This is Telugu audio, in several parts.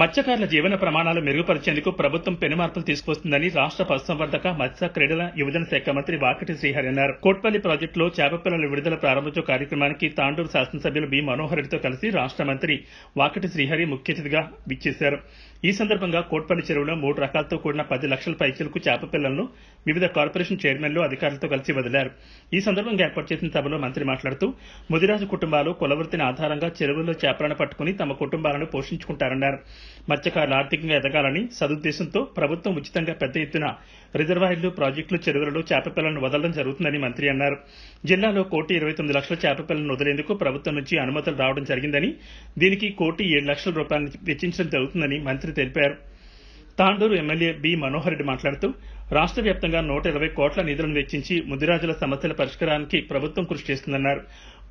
మత్స్యకారుల జీవన ప్రమాణాలు మెరుగుపరిచేందుకు ప్రభుత్వం పెను మార్పులు తీసుకొస్తుందని రాష్ట్ర పశుసంవర్ధక మత్స్య క్రీడల యువజన శాఖ మంత్రి వాకటి శ్రీహరి అన్నారు. కోట్పల్లి ప్రాజెక్టులో చేపపిల్లల విడుదల ప్రారంభోత్సవ కార్యక్రమానికి తాండూరు శాసనసభ్యులు బి మనోహర్ రెడ్డితో కలిసి రాష్ట్ర మంత్రి వాకటి శ్రీహరి ముఖ్య అతిథిగా విచ్చేశారు. ఈ సందర్భంగా కోట్పల్లి చెరువులో మూడు రకాలతో కూడిన పది లక్షల పైచీలకు చేపపిల్లలను వివిధ కార్పొరేషన్ చైర్మన్లు అధికారులతో కలిసి వదిలారు. ఈ సందర్భంగా ఏర్పాటు చేసిన సభలో మంత్రి మాట్లాడుతూ ముదిరాజు కుటుంబాలు కులవృత్తిని ఆధారంగా చెరువుల్లో చేపలను పట్టుకుని తమ కుటుంబాలను పోషించుకుంటారన్నారు. మత్స్యకారులు ఆర్థికంగా ఎదగాలని సదుద్దేశంతో ప్రభుత్వం ఉచితంగా పెద్ద ఎత్తున రిజర్వాయర్లు ప్రాజెక్టులు చెరువులలో చేపపిల్లలను వదలడం జరుగుతుందని మంత్రి అన్నారు. జిల్లాలో కోటి ఇరవై తొమ్మిది లక్షల చేపపిల్లలను వదిలేందుకు ప్రభుత్వం నుంచి అనుమతులు రావడం జరిగిందని దీనికి కోటి ఏడు లక్షల రూపాయలను వెచ్చించడం జరుగుతుందని మంత్రి తెలిపారు. తాండూరు ఎమ్మెల్యే బి మనోహర్ రెడ్డి మాట్లాడుతూ రాష్ట్ర వ్యాప్తంగా నూట ఇరవై కోట్ల నిధులను వెచ్చించి ముదిరాజుల సమస్యల పరిష్కారానికి ప్రభుత్వం కృషి చేస్తుందన్నారు.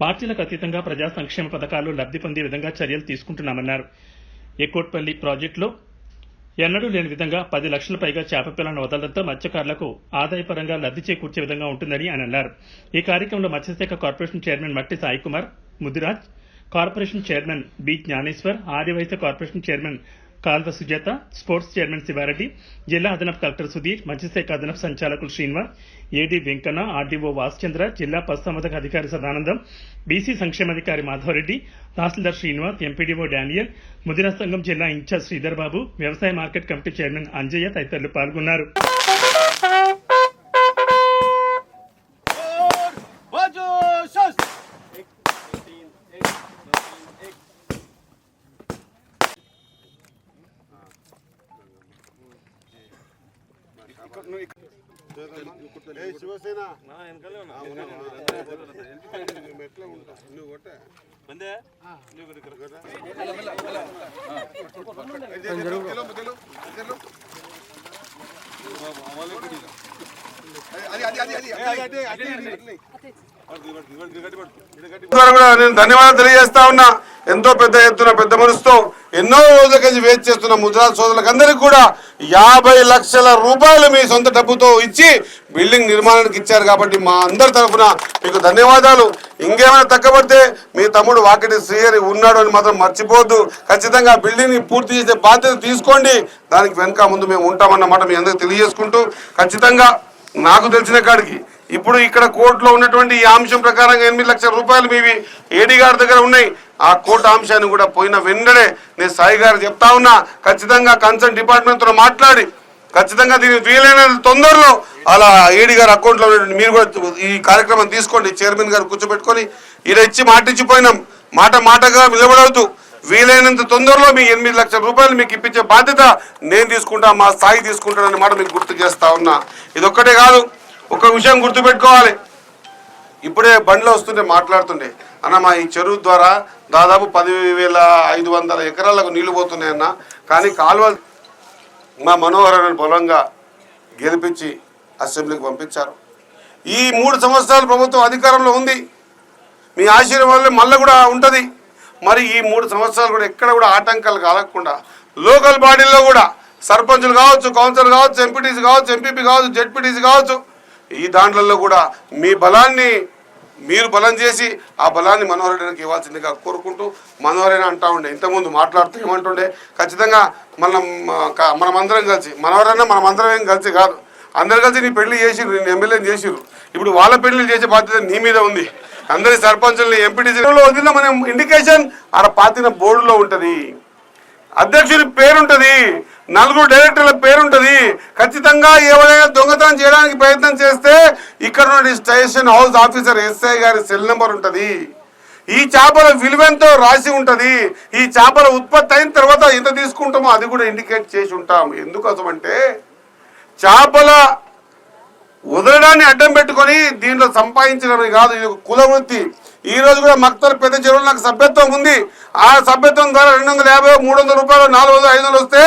పార్టీలకు అతీతంగా ప్రజా సంక్షేమ పథకాలు లబ్ధి పొందే విధంగా చర్యలు తీసుకుంటున్నామన్నారు. ఎక్కోట్పల్లి ప్రాజెక్టులో ఎన్నడూ లేని విధంగా పది లక్షల పైగా చేప పిల్లలను వదలడంతో మత్స్యకారులకు ఆదాయపరంగా లబ్ది చేకూర్చే విధంగా ఉంటుందని ఆయన అన్నారు. ఈ కార్యక్రమంలో మత్స్యశాఖ corporation chairman Matti Saikumar Mudiraj corporation chairman B Gnaneshwar Aryavysya corporation chairman Kalva Sujatha sports chairman Sivareddy జిల్లా అదనపు కలెక్టర్ సుధీర్ మత్స్యశాఖ అదనపు సంచాలకులు శ్రీనివాస్ ఏడీ వెంకన్న ఆర్డీఓ వాసుచంద్ర జిల్లా పశుసంవర్ధక అధికారి సదానందం బీసీ సంక్షేమాధికారి మాధవరెడ్డి తహసీల్దార్ శ్రీనివాస్ ఎంపీడీఓ డానియల్ ముదిరా సంఘం జిల్లా ఇన్ఛార్జ్ శ్రీధర్ బాబు వ్యవసాయ మార్కెట్ కమిటీ చైర్మన్ అంజయ్య తదితరులు పాల్గొన్నారు. శివసేన? ఉంటా? నువ్వు కొట్ట నేను ధన్యవాదాలు తెలియజేస్తా ఉన్నా. ఎంతో పెద్ద ఎత్తున పెద్ద మనసుతో ఎన్నో రోజుల కలిసి వేచి చేస్తున్న ముద్రా సోదరులకు అందరికీ కూడా యాభై లక్షల రూపాయలు మీ సొంత డబ్బుతో ఇచ్చి బిల్డింగ్ నిర్మాణానికి ఇచ్చారు కాబట్టి మా అందరి తరఫున మీకు ధన్యవాదాలు. ఇంకేమైనా తగ్గబడితే మీ తమ్ముడు వాకిటి శ్రీహరి ఉన్నాడు అని మాత్రం మర్చిపోవద్దు ఖచ్చితంగా బిల్డింగ్ని పూర్తి చేసే బాధ్యత తీసుకోండి. దానికి వెనక ముందు మేము ఉంటామన్నమాట మీ అందరికి తెలియజేసుకుంటూ ఖచ్చితంగా నాకు తెలిసిన కాడికి ఇప్పుడు ఇక్కడ కోర్టులో ఉన్నటువంటి ఈ అంశం ప్రకారంగా ఎనిమిది లక్షల రూపాయలు మీవి ఏడీ గారి దగ్గర ఉన్నాయి. ఆ కోర్టు అంశాన్ని కూడా పోయిన వెంటనే నేను సాయి గారు చెప్తా ఉన్నా ఖచ్చితంగా కన్సర్న్ డిపార్ట్మెంట్తో మాట్లాడి ఖచ్చితంగా దీనికి వీలైన తొందరలో అలా ఈడీ గారి అకౌంట్లో మీరు కూడా ఈ కార్యక్రమం తీసుకోండి చైర్మన్ గారు కూర్చోబెట్టుకొని ఈడ ఇచ్చి మాటించిపోయినాం మాట మాటగా నిలబడవుతూ వీలైనంత తొందరలో మీ ఎనిమిది లక్షల రూపాయలు మీకు ఇప్పించే బాధ్యత నేను తీసుకుంటా మా స్థాయి తీసుకుంటానని మాట మీకు గుర్తు చేస్తా ఉన్నా. ఇదొక్కటే కాదు ఒక విషయం గుర్తుపెట్టుకోవాలి. ఇప్పుడే బండిలో వస్తుంటే మాట్లాడుతుండే అన్న మా ఈ చెరువు ద్వారా దాదాపు పదివేల ఐదు వందల ఎకరాలకు నీళ్ళు పోతున్నాయన్న కానీ కాలువ మా మనోహరని బలంగా గెలిపించి అసెంబ్లీకి పంపించారు. ఈ మూడు సంవత్సరాలు ప్రభుత్వం అధికారంలో ఉంది. మీ ఆశీర్వాదం మళ్ళీ కూడా ఉంటుంది. మరి ఈ మూడు సంవత్సరాలు కూడా ఎక్కడ కూడా ఆటంకాలు కలగకుండా లోకల్ బాడీల్లో కూడా సర్పంచులు కావచ్చు కౌన్సిలర్ కావచ్చు ఎంపీటీసీ కావచ్చు ఎంపీపీ కావచ్చు జెడ్పీటీసీ కావచ్చు ఈ దాంట్లలో కూడా మీ బలాన్ని మీరు బలం చేసి ఆ బలాన్ని మనోహరైనకి ఇవ్వాల్సిందిగా కోరుకుంటూ మనోహరైన అంటా ఉండే ఇంతకుముందు మాట్లాడుతూ ఏమంటుండే ఖచ్చితంగా మనం మనమందరం కలిసి మనోహరైనా మనమందరం ఏం కలిసి కాదు. అందరు కలిసి నీ పెళ్ళి చేసిరు నేను ఎమ్మెల్యేని చేసిరు ఇప్పుడు వాళ్ళ పెళ్ళి చేసే బాధ్యత నీ మీద ఉంది. అందరి సర్పంచుల్ని ఎంపీటీసీలో వదిలిన మనం ఇండికేషన్ ఆడ పాతిన బోర్డులో ఉంటుంది. అధ్యక్షుడి పేరుంటది నలుగురు డైరెక్టర్ల పేరుంటది. ఖచ్చితంగా ఎవరైనా దొంగతనం చేయడానికి ప్రయత్నం చేస్తే ఇక్కడ నుండి స్టేషన్ హౌస్ ఆఫీసర్ ఎస్ఐ గారి సెల్ నెంబర్ ఉంటుంది. ఈ చేపల విలువెంతో రాసి ఉంటుంది. ఈ చేపల ఉత్పత్తి అయిన తర్వాత ఎంత తీసుకుంటామో అది కూడా ఇండికేట్ చేసి ఉంటాం. ఎందుకోసం అంటే చేపల వదలడాన్ని అడ్డం పెట్టుకొని దీంట్లో సంపాదించడమే కాదు ఇది ఒక కుల వృత్తి. ఈ రోజు కూడా మక్తర్ పెద్ద చెరువులు నాకు సభ్యత్వం ఉంది. ఆ సభ్యత్వం ద్వారా రెండు వందల యాభై మూడు వందల రూపాయలు నాలుగు వందలు ఐదు వందలు వస్తే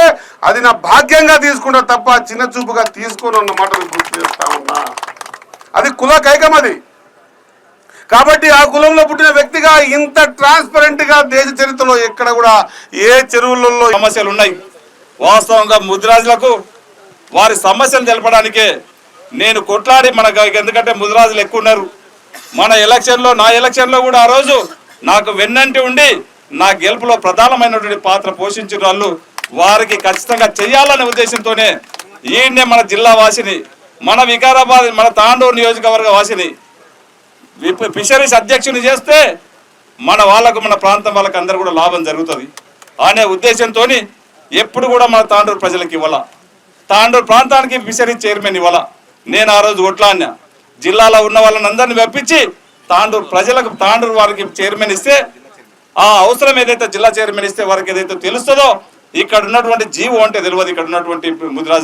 అది నా భాగ్యంగా తీసుకుంటా తప్ప చిన్న చూపుగా తీసుకొని అన్నమాట మాటలు గుర్తు చేస్తా ఉన్నా. అది కుల కైకం అది. కాబట్టి ఆ కులంలో పుట్టిన వ్యక్తిగా ఇంత ట్రాన్స్పరెంట్గా దేశ చరిత్రలో ఎక్కడ కూడా ఏ చెరువులలో సమస్యలు ఉన్నాయి? వాస్తవంగా ముద్రాజులకు వారి సమస్యలు తెలపడానికే నేను కొట్లాడి మనకు ఎందుకంటే ముద్రాజులు ఎక్కువ ఉన్నారు. మన ఎలక్షన్లో నా ఎలక్షన్లో కూడా ఆ రోజు నాకు వెన్నంటి ఉండి నా గెలుపులో ప్రధానమైనటువంటి పాత్ర పోషించిన వాళ్ళు వారికి ఖచ్చితంగా చేయాలనే ఉద్దేశంతోనే ఈయన్నే మన జిల్లా వాసిని మన వికారాబాద్ మన తాండూరు నియోజకవర్గ వాసిని ఫిషరీస్ అధ్యక్షుని చేస్తే మన వాళ్ళకు మన ప్రాంతం వాళ్ళకి అందరు కూడా లాభం జరుగుతుంది అనే ఉద్దేశంతో ఎప్పుడు కూడా మన తాండూరు ప్రజలకు ఇవ్వాల. తాండూరు ప్రాంతానికి ఫిషరీస్ చైర్మన్ ఇవ్వాల. నేను ఆ రోజు కొట్లాడినా జిల్లాలో ఉన్న వాళ్ళని అందరిని పంపించి తాండూరు ప్రజలకు తాండూరు వారికి చైర్మన్ ఇస్తే ఆ అవసరం ఏదైతే జిల్లా చైర్మన్ ఇస్తే వారికి ఏదైతే తెలుస్తుందో ఇక్కడ ఉన్నటువంటి జీవో అంటే తెలియదు. ఇక్కడ ఉన్నటువంటి ముదిరాజు